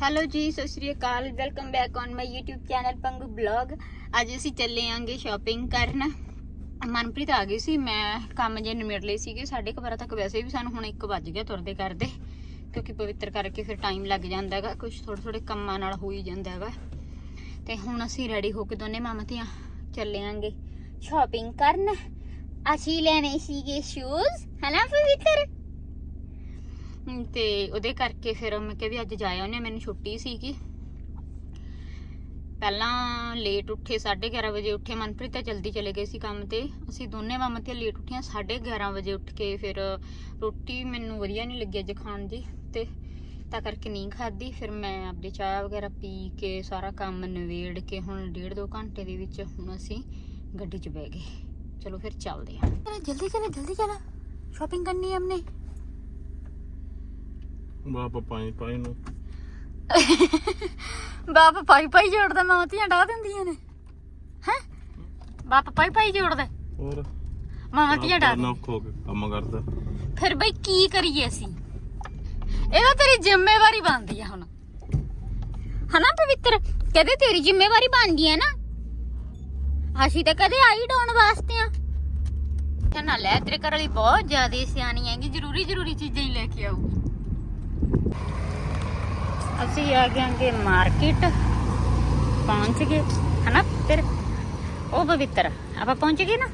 Hello ਜੀ, ਸਤਿ ਸ਼੍ਰੀ ਅਕਾਲ। Welcome back on my YouTube channel Pangu blog. ਅੱਜ ਅਸੀਂ ਚੱਲੇ ਆਂਗੇ ਸ਼ਾਪਿੰਗ ਕਰਨ। ਮਨਪ੍ਰੀਤ ਆ ਗਈ ਸੀ, ਮੈਂ ਕੰਮ ਜੇ ਨਿਮੇੜ ਲਏ ਸੀਗੇ ਸਾਡੇ ਕੁ ਤੱਕ ਵੈਸੇ ਵੀ ਸਾਨੂੰ ਹੁਣ 1 ਵੱਜ ਗਿਆ ਤੁਰਦੇ ਕਰਦੇ, ਕਿਉਂਕਿ ਪਵਿੱਤਰ ਕਰਕੇ ਫਿਰ ਟਾਈਮ ਲੱਗ ਜਾਂਦਾ ਹੈਗਾ ਕੁਝ ਥੋੜੇ ਥੋੜੇ ਕੰਮਾਂ ਨਾਲ ਹੋ ਹੀ ਜਾਂਦਾ ਹੈਗਾ। ਤੇ ਹੁਣ ਅਸੀਂ ਰੈਡੀ ਹੋ ਕੇ ਦੋਨੇ ਮਾਮਾ ਧੀਆਂ ਚੱਲੇ ਆਂਗੇ ਸ਼ਾਪਿੰਗ ਕਰਨ। ਅਸੀਂ ਲੈਣੇ ਸੀਗੇ ਸ਼ੂਜ਼ ਹਨਾ ਪਵਿੱਤਰ? ਤੇ ਉਹਦੇ ਕਰਕੇ ਫਿਰ ਮੈਂ ਕਿਹਾ ਵੀ ਅੱਜ ਜਾਇਆ ਉਹਨੇ ਮੈਨੂੰ ਛੁੱਟੀ ਸੀਗੀ। ਪਹਿਲਾਂ ਲੇਟ ਉੱਠੇ 11:30 ਵਜੇ ਉੱਠੇ, ਮਨਪ੍ਰੀਤ ਤਾਂ ਜਲਦੀ ਚਲੇ ਗਏ ਸੀ ਕੰਮ ਤੇ। ਅਸੀਂ ਦੋਨੇ ਮਾਮਾ ਤੇ ਲੇਟ ਉੱਠੀਆਂ 11:30 ਵਜੇ ਉੱਠ ਕੇ ਫਿਰ ਰੋਟੀ ਮੈਨੂੰ ਵਧੀਆ ਨਹੀਂ ਲੱਗੀ ਅੱਜ ਖਾਣ ਦੀ ਤੇ ਤਾਂ ਕਰਕੇ ਨਹੀਂ ਖਾਧੀ। ਫਿਰ ਮੈਂ ਆਪਣੀ ਚਾਹ ਵਗੈਰਾ ਪੀ ਕੇ ਸਾਰਾ ਕੰਮ ਨਵੇੜ ਕੇ ਹੁਣ ਡੇਢ ਦੋ ਘੰਟੇ ਦੇ ਵਿੱਚ ਹੁਣ ਅਸੀਂ ਗੱਡੀ 'ਚ ਬਹਿ ਗਏ। ਚਲੋ ਫਿਰ ਚੱਲਦੇ ਹਾਂ। ਜਲਦੀ ਚਲੇ, ਜਲਦੀ ਚਲਾ। ਸ਼ਾਪਿੰਗ ਕਰਨੀ ਹੈ ਹਮਨੇ ਬਾਪ ਪਾਈ ਪਾਈ ਨੂੰ। ਬਾਪ ਪਾਈ ਪਾਈ ਜੋੜਦਾ ਮਾਂ ਧੀਆਂ ਡਾ ਦਿੰਦੀਆਂ ਨੇ। ਹੈ? ਬਾਪ ਪਾਈ ਪਾਈ ਜੋੜਦਾ। ਹੋਰ? ਮਾਂ ਧੀਆਂ ਡਾ ਨਾ ਖੋ ਕੇ ਕੰਮ ਕਰਦਾ। ਫਿਰ ਬਈ ਕੀ ਕਰੀਏ ਅਸੀਂ? ਇਹਦਾ ਤੇਰੀ ਜ਼ਿੰਮੇਵਾਰੀ ਬਣਦੀ ਆ ਹੁਣ। ਹਨਾ ਪਵਿੱਤਰ? ਕਹਦੇ ਤੇਰੀ ਜ਼ਿੰਮੇਵਾਰੀ ਬਣਦੀ ਆ ਨਾ? ਅਸੀਂ ਤਾਂ ਕਦੇ ਆਈ ਡਾਉਣ ਵਾਸਤੇ ਆ। ਤੇ ਨਾ ਲੈ ਤੇਰੇ ਘਰ ਵਾਲੀ ਬਹੁਤ ਜ਼ਿਆਦਾ ਸਿਆਣੀ ਹੈਗੀ ਜ਼ਰੂਰੀ ਜ਼ਰੂਰੀ ਚੀਜ਼ਾਂ ਹੀ ਲੈ ਕੇ ਆਊਗੀ। ਅਸੀਂ ਆ ਗਏ ਆਂਗੇ ਮਾਰਕੀਟ। ਪਹੁੰਚ ਗਏ। ਹਨਾ ਫਿਰ? ਉਹ ਪਵਿੱਤਰ। ਆਪਾਂ ਪਹੁੰਚ ਗਏ ਨਾ?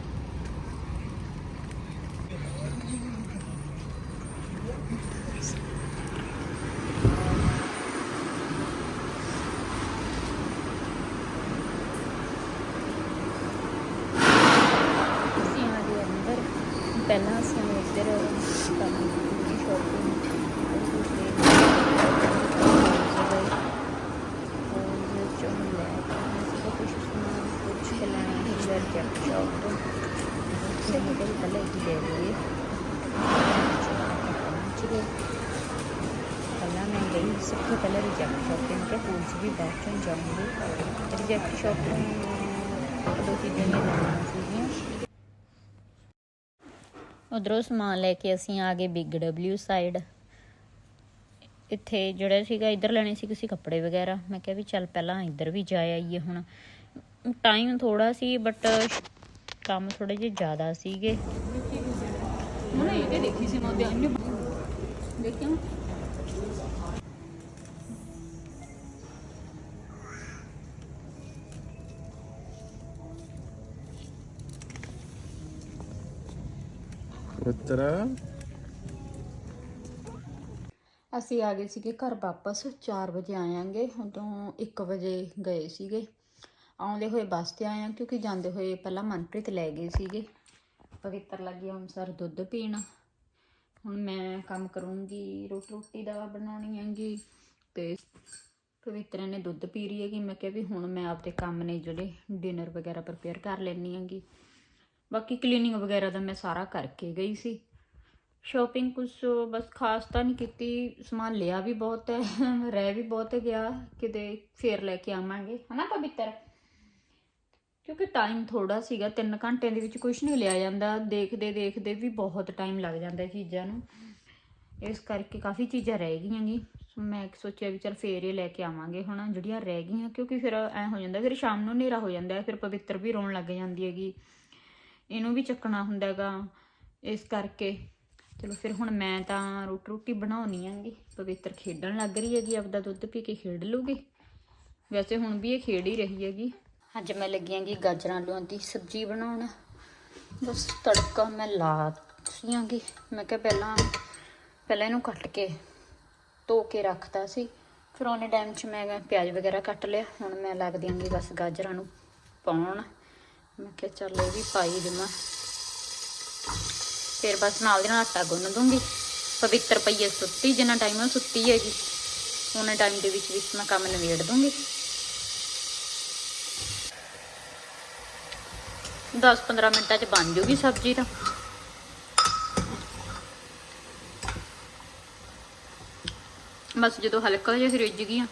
ਪਹਿਲਾਂ ਅਸੀਂ ਇੱਧਰ ਕੰਮ ਕੀਤੀ ਲੈਣਾ ਹੈ ਯਾਰ ਜੈਕ ਸ਼ਾਪ ਤੋਂ ਸੇ ਨਿਕਲ ਪਹਿਲਾਂ ਮੈਂ ਗਈ ਸਭ ਤੋਂ ਪਹਿਲਾਂ ਰਿਜੈਕਟ ਸ਼ਾਪ ਤੇ ਮੈਂ ਵੀ ਬਾਅਦ ਚੋਂ ਜਾਊਂਗੀ ਰਿਜੈਕਟ ਸ਼ਾਪ ਦੋ ਚੀਜ਼ਾਂ ਲੈਣੀਆਂ ਸੀਗੀਆਂ ਉਧਰੋਂ ਸਮਾਨ ਲੈ ਕੇ ਅਸੀਂ ਆ ਗਏ ਬਿਗ ਡਬਲਿਊ ਸਾਈਡ। ਇੱਥੇ ਜਿਹੜਾ ਸੀਗਾ, ਇੱਧਰ ਲੈਣੇ ਸੀ ਕਿਸੇ ਕੱਪੜੇ ਵਗੈਰਾ। ਮੈਂ ਕਿਹਾ ਵੀ ਚੱਲ ਪਹਿਲਾਂ ਇੱਧਰ ਵੀ ਜਾ ਆਈਏ ਹੁਣ। ਟਾਈਮ ਥੋੜਾ ਸੀ ਬਟ ਕੰਮ ਥੋੜੇ ਜਿਹੇ ਜ਼ਿਆਦਾ ਸੀਗੇ। ਹੁਣ ਇਹ ਦੇਖੀ ਸੀ ਮੈਂ ਉਹਦੇ ਅੰਨੇ ਦੇਖਿਆ ਪੁੱਤਰ ਅਸੀਂ ਆ ਗਏ ਸੀਗੇ ਘਰ ਵਾਪਸ 4 ਵਜੇ ਆਇਆਂਗੇ ਉਦੋਂ 1 ਵਜੇ ਗਏ ਸੀਗੇ। ਆਉਂਦੇ ਹੋਏ ਬੱਸ ਤੇ ਆਏ ਆਇਆ ਕਿਉਂਕਿ ਜਾਂਦੇ ਹੋਏ ਪਹਿਲਾਂ ਮਨਪ੍ਰੀਤ ਲੈ ਗਏ ਸੀਗੇ। ਪਵਿੱਤਰ ਲੱਗੀ ਹੁਣ ਸਰ ਦੁੱਧ ਪੀਣ। ਹੁਣ ਮੈਂ ਕੰਮ ਕਰੂੰਗੀ, ਰੋਟੀ ਰੋਟੀ ਦਾ ਬਣਾਉਣੀ ਹੈਗੀ ਤੇ ਪਵਿੱਤਰ ਨੇ ਦੁੱਧ ਪੀ ਰਹੀ ਹੈਗੀ। ਮੈਂ ਕਿਹਾ ਵੀ ਹੁਣ ਮੈਂ ਆਪਦੇ ਕੰਮ ਨੇ ਜਿਹੜੇ ਡਿਨਰ ਵਗੈਰਾ ਪ੍ਰਪੇਅਰ ਕਰ ਲੈਣੀ ਹੈਗੀ। ਬਾਕੀ ਕਲੀਨਿੰਗ ਵਗੈਰਾ ਦਾ ਮੈਂ ਸਾਰਾ ਕਰਕੇ ਗਈ ਸੀ। ਸ਼ਾਪਿੰਗ ਕੁਝ ਬਸ ਖਾਸ ਤਾਂ ਨਹੀਂ ਕੀਤੀ। ਸਮਾਨ ਲਿਆ ਵੀ ਬਹੁਤ ਹੈ, ਰਹਿ ਵੀ ਬਹੁਤ ਗਿਆ। ਕਿਤੇ ਫੇਰ ਲੈ ਕੇ ਆਵਾਂਗੇ। ਹਨਾ ਪਵਿੱਤਰ? ਕਿਉਂਕਿ ਟਾਈਮ ਥੋੜਾ ਸੀਗਾ 3 ਘੰਟਿਆਂ ਦੇ ਵਿੱਚ ਕੁਝ ਨਹੀਂ ਲਿਆ ਜਾਂਦਾ। ਦੇਖਦੇ ਦੇਖਦੇ ਵੀ ਬਹੁਤ ਟਾਈਮ ਲੱਗ ਜਾਂਦਾ ਚੀਜ਼ਾਂ ਨੂੰ। ਇਸ ਕਰਕੇ ਕਾਫੀ ਚੀਜ਼ਾਂ ਰਹਿ ਗਈਆਂ ਗੀ ਸੋ ਮੈਂ ਸੋਚਿਆ ਵੀ ਚਲ ਫੇਰ ਇਹ ਲੈ ਕੇ ਆਵਾਂਗੇ ਹੁਣ, ਜਿਹੜੀਆਂ ਰਹਿ ਗਈਆਂ, ਕਿਉਂਕਿ ਫਿਰ ਐ ਹੋ ਜਾਂਦਾ, ਫਿਰ ਸ਼ਾਮ ਨੂੰ ਹਨੇਰਾ ਹੋ ਜਾਂਦਾ, ਫਿਰ ਪਵਿੱਤਰ ਵੀ ਰੋਣ ਲੱਗ ਜਾਂਦੀ ਹੈਗੀ। ਇਹਨੂੰ ਵੀ ਚੱਕਣਾ ਹੁੰਦਾ ਹੈਗਾ। ਇਸ ਕਰਕੇ ਚਲੋ ਫਿਰ ਹੁਣ ਮੈਂ ਤਾਂ ਰੋਟੀ ਰੋਟੀ ਬਣਾਉਣੀ ਆਂਗੀ ਪਵਿੱਤਰ ਖੇਡਣ ਲੱਗ ਰਹੀ ਹੈਗੀ, ਆਪਦਾ ਦੁੱਧ ਪੀ ਕੇ ਖੇਡ ਲੂਗੀ ਵੈਸੇ ਹੁਣ ਵੀ ਇਹ ਖੇਡ ਹੀ ਰਹੀ ਹੈਗੀ। ਅੱਜ ਮੈਂ ਲੱਗੀ ਆਂਗੀ ਗਾਜਰਾਂ ਆਲੂਆਂ ਦੀ ਸਬਜ਼ੀ ਬਣਾਉਣ। ਬਸ ਤੜਕਾ ਮੈਂ ਲਾ ਸੀਆਂਗੀ ਮੈਂ ਕਿਹਾ ਪਹਿਲਾਂ ਪਹਿਲਾਂ ਇਹਨੂੰ ਕੱਟ ਕੇ ਧੋ ਕੇ ਰੱਖਤਾ ਸੀ। ਫਿਰ ਉਹਨੇ ਟਾਈਮ 'ਚ ਮੈਂ ਪਿਆਜ਼ ਵਗੈਰਾ ਕੱਟ ਲਿਆ। ਹੁਣ ਮੈਂ ਲੱਗ ਦਿਆਂਗੀ ਬਸ ਗਾਜਰਾਂ ਨੂੰ ਪਾਉਣ। ਮੈਂ ਕਿਹਾ ਚੱਲ ਇਹ ਵੀ ਪਾਈ ਦੇਵਾਂ। ਫਿਰ ਬਸ ਨਾਲ ਦੇ ਨਾਲ ਆਟਾ ਗੁੰਨ ਦੂੰਗੀ। ਪਵਿੱਤਰ ਪਈਏ ਸੁੱਤੀ, ਜਿੰਨਾ ਟਾਈਮ ਉਹ ਸੁੱਤੀ ਹੈਗੀ ਉਹਨਾਂ ਟਾਈਮ ਦੇ ਵਿੱਚ ਵਿੱਚ ਮੈਂ ਕੰਮ ਨਿਬੇੜ ਦੂੰਗੀ। 10-15 ਮਿੰਟਾਂ 'ਚ ਬਣ ਜੂਗੀ ਸਬਜ਼ੀ ਤਾਂ। ਬਸ ਜਦੋਂ ਹਲਕਾ ਜਿਹਾ ਰਿੱਝ ਗਈਆਂ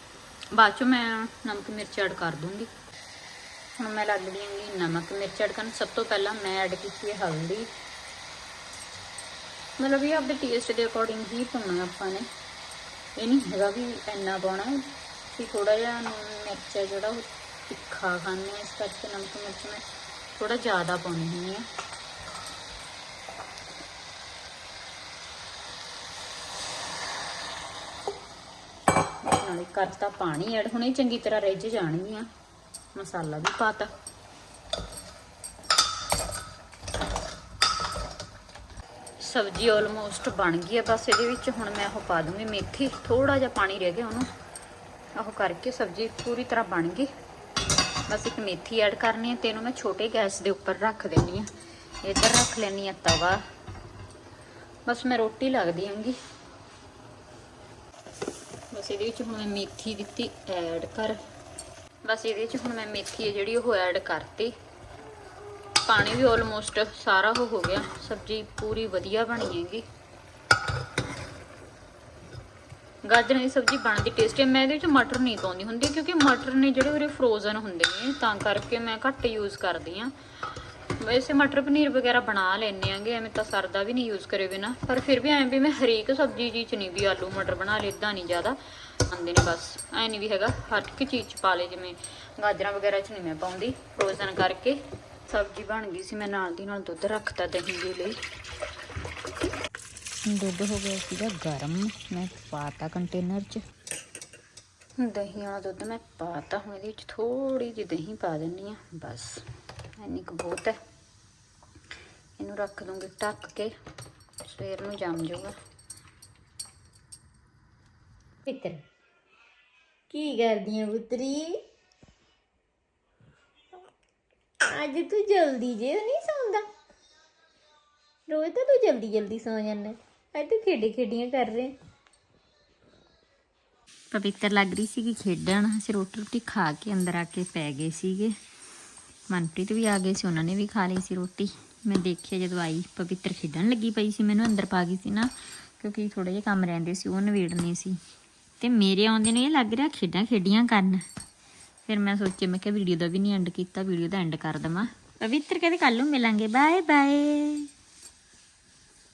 ਬਾਅਦ 'ਚ ਮੈਂ ਨਮਕ ਮਿਰਚ ਐਡ ਕਰ ਦੂੰਗੀ। ਹੁਣ ਮੈਂ ਲੱਗ ਲਈਂਗੀ ਨਮਕ ਮਿਰਚ ਐਡ ਕਰਨ। ਸਭ ਤੋਂ ਪਹਿਲਾਂ ਮੈਂ ਐਡ ਕੀਤੀ ਹੈ ਹਲਦੀ। ਮਤਲਬ ਇਹ ਆਪਦੇ ਟੇਸਟ ਦੇ ਅਕੋਰਡਿੰਗ ਹੀ ਪਾਉਣਾ ਆਪਾਂ ਨੇ। ਇਹ ਨਹੀਂ ਹੈਗਾ ਵੀ ਇੰਨਾ ਪਾਉਣਾ। ਕਿ ਥੋੜਾ ਜਿਹਾ ਮਿਰਚ ਹੈ ਜਿਹੜਾ ਉਹ ਤਿੱਖਾ ਖਾਂਦੇ ਹਾਂ ਇਸ ਕਰਕੇ ਨਮਕ ਮਿਰਚ ਮੈਂ ਥੋੜਾ ਜ਼ਿਆਦਾ ਪਾਉਣੀ ਹੁੰਦੀ ਆ। ਨਾਲੇ ਕਰਤਾ ਪਾਣੀ ਐਡ ਹੁਣੇ ਚੰਗੀ ਤਰ੍ਹਾਂ ਰਿੱਝ ਜਾਣਗੀਆਂ। ਮਸਾਲਾ ਵੀ ਪਾਤਾ ਸਬਜ਼ੀ ਆਲਮੋਸਟ ਬਣ ਗਈ ਹੈ ਬਸ ਇਹਦੇ ਵਿੱਚ ਹੁਣ ਮੈਂ ਉਹ ਪਾ ਦੂੰਗੀ ਮੇਥੀ। ਥੋੜਾ ਜਿਹਾ ਪਾਣੀ ਰਹਿ ਗਿਆ ਉਹਨੂੰ। ਉਹ ਕਰਕੇ ਸਬਜ਼ੀ ਪੂਰੀ ਤਰ੍ਹਾਂ ਬਣ ਗਈ। ਬਸ ਇੱਕ ਮੇਥੀ ਐਡ ਕਰਨੀ ਹੈ ਤੇ ਇਹਨੂੰ ਮੈਂ ਛੋਟੇ ਗੈਸ ਦੇ ਉੱਪਰ ਰੱਖ ਦੇਣੀ ਆ ਇੱਧਰ ਰੱਖ ਲੈਣੀ ਆ ਤਵਾ। ਬਸ ਮੈਂ ਰੋਟੀ ਲੱਗਦੀ ਆਂਗੀ ਬਸ ਇਹਦੇ ਵਿੱਚ ਹੁਣ ਮੈਂ ਮੇਥੀ ਦਿੱਤੀ ਐਡ ਕਰ। ਬਸ ਇਹਦੇ ਵਿੱਚ ਹੁਣ ਮੈਂ ਮੇਥੀ ਹੈ ਜਿਹੜੀ ਉਹ ਐਡ ਕਰਤੀ। ਪਾਣੀ ਵੀ ਆਲਮੋਸਟ ਸਾਰਾ ਉਹ ਹੋ ਗਿਆ। ਸਬਜ਼ੀ ਪੂਰੀ ਵਧੀਆ ਬਣੀ ਹੈਗੀ। ਗਾਜਰਾਂ ਦੀ ਸਬਜ਼ੀ ਬਣਦੀ ਟੇਸਟੀ ਹੈ। ਮੈਂ ਇਹਦੇ ਵਿੱਚ ਮਟਰ ਨਹੀਂ ਪਾਉਂਦੀ ਹੁੰਦੀ ਕਿਉਂਕਿ ਮਟਰ ਨੇ ਜਿਹੜੇ ਉਰੇ ਫਰੋਜ਼ਨ ਹੁੰਦੇ ਨੇ, ਤਾਂ ਕਰਕੇ ਮੈਂ ਘੱਟ ਯੂਜ਼ ਕਰਦੀ ਆ ਵੈਸੇ ਮਟਰ ਪਨੀਰ ਵਗੈਰਾ ਬਣਾ ਲੈਣੇ ਆਂਗੇ ਐਵੇਂ ਤਾਂ ਸਰਦਾ ਵੀ ਨਹੀਂ ਯੂਜ਼ ਕਰੇ ਬਿਨਾ। ਪਰ ਫਿਰ ਵੀ ਐਂ ਵੀ ਮੈਂ ਹਰੇਕ ਸਬਜ਼ੀ ਜੀ ਚ ਨਹੀਂ ਵੀ ਆਲੂ ਮਟਰ ਬਣਾ ਲਏ ਇਦਾਂ ਨਹੀਂ ਜ਼ਿਆਦਾ ਆਉਂਦੇ ਨੇ ਬਸ। ਐ ਨਹੀਂ ਵੀ ਹੈਗਾ, ਹਰ ਇੱਕ ਚੀਜ਼ ਚ ਪਾ ਲੇ ਜਿਵੇਂ ਗਾਜਰਾਂ ਵਗੈਰਾ ਚ ਨਹੀਂ ਮੈਂ ਪਾਉਂਦੀ। ਫਰੋਜ਼ਨ ਕਰਕੇ ਸਬਜ਼ੀ ਬਣ ਗਈ ਸੀ, ਮੈਂ ਨਾਲ ਦੀ ਨਾਲ ਦੁੱਧ ਰੱਖਤਾ ਦਹੀਂ ਦੇ ਲਈ। ਦੁੱਧ ਹੋ ਗਿਆ ਸੀਗਾ ਗਰਮ, ਮੈਂ ਪਾਤਾ ਕੰਟੇਨਰ 'ਚ। ਦਹੀਂ ਵਾਲਾ ਦੁੱਧ ਮੈਂ ਪਾਤਾ ਹੁਣ ਇਹਦੇ ਵਿੱਚ ਥੋੜੀ ਜਿਹੀ ਦਹੀਂ ਪਾ ਦਿੰਨੀ ਆ ਬਸ। ਇੰਨੀ ਕੁ ਬਹੁਤ ਹੈ। ਇਹਨੂੰ ਰੱਖ ਦੂੰਗੀ ਢੱਕ ਕੇ, ਸਵੇਰ ਨੂੰ ਜੰਮ ਜਾਊਗਾ। ਪਿੱਤਰ ਕੀ ਕਰਦੀ ਆ ਪੁੱਤਰੀ? ਅੱਜ ਤੂੰ ਜਲਦੀ ਜੇ, ਨਹੀਂ ਸੌਂਦਾ। ਰੋਜ਼ ਤਾਂ ਤੂੰ ਜਲਦੀ ਜਲਦੀ ਸੌ ਜਾਂਦਾ। ਅੱਜ ਤੂੰ ਖੇਡੇ ਖੇਡੀਆਂ ਕਰ ਰਹੇ। ਪਵਿੱਤਰ ਲੱਗ ਰਹੀ ਸੀਗੀ ਖੇਡਣ। ਅਸੀਂ ਰੋਟੀ ਰੋਟੀ ਖਾ ਕੇ ਅੰਦਰ ਆ ਕੇ ਪੈ ਗਏ ਸੀਗੇ। ਮਨਪ੍ਰੀਤ ਵੀ ਆ ਗਏ ਸੀ, ਉਹਨਾਂ ਨੇ ਵੀ ਖਾ ਲਈ ਸੀ ਰੋਟੀ। ਮੈਂ ਦੇਖਿਆ ਜਦੋਂ ਆਈ, ਪਵਿੱਤਰ ਖੇਡਣ ਲੱਗੀ ਪਈ ਸੀ, ਮੈਨੂੰ ਅੰਦਰ ਪਾ ਗਈ ਸੀ ਨਾ, ਕਿਉਂਕਿ ਥੋੜੇ ਜਿਹੇ ਕੰਮ ਰਹਿੰਦੇ ਸੀ, ਉਹ ਨਵੇੜਨੇ ਸੀ। ਤੇ ਮੇਰੇ ਆਉਂਦੇ ਨੇ ਇਹ ਲੱਗ ਰਿਹਾ ਖੇਡਾਂ ਖੇਡੀਆਂ ਕਰਨ। ਫਿਰ ਮੈਂ ਸੋਚਿਆ, ਮੈਂ ਕਿਹਾ ਵੀਡੀਓ ਦਾ ਵੀ ਨਹੀਂ ਐਂਡ ਕੀਤਾ, ਵੀਡੀਓ ਦਾ ਐਂਡ ਕਰ ਦਵਾਂ। ਪਵਿੱਤਰ ਕਹਿੰਦੇ ਕੱਲ ਨੂੰ ਮਿਲਾਂਗੇ ਬਾਏ ਬਾਏ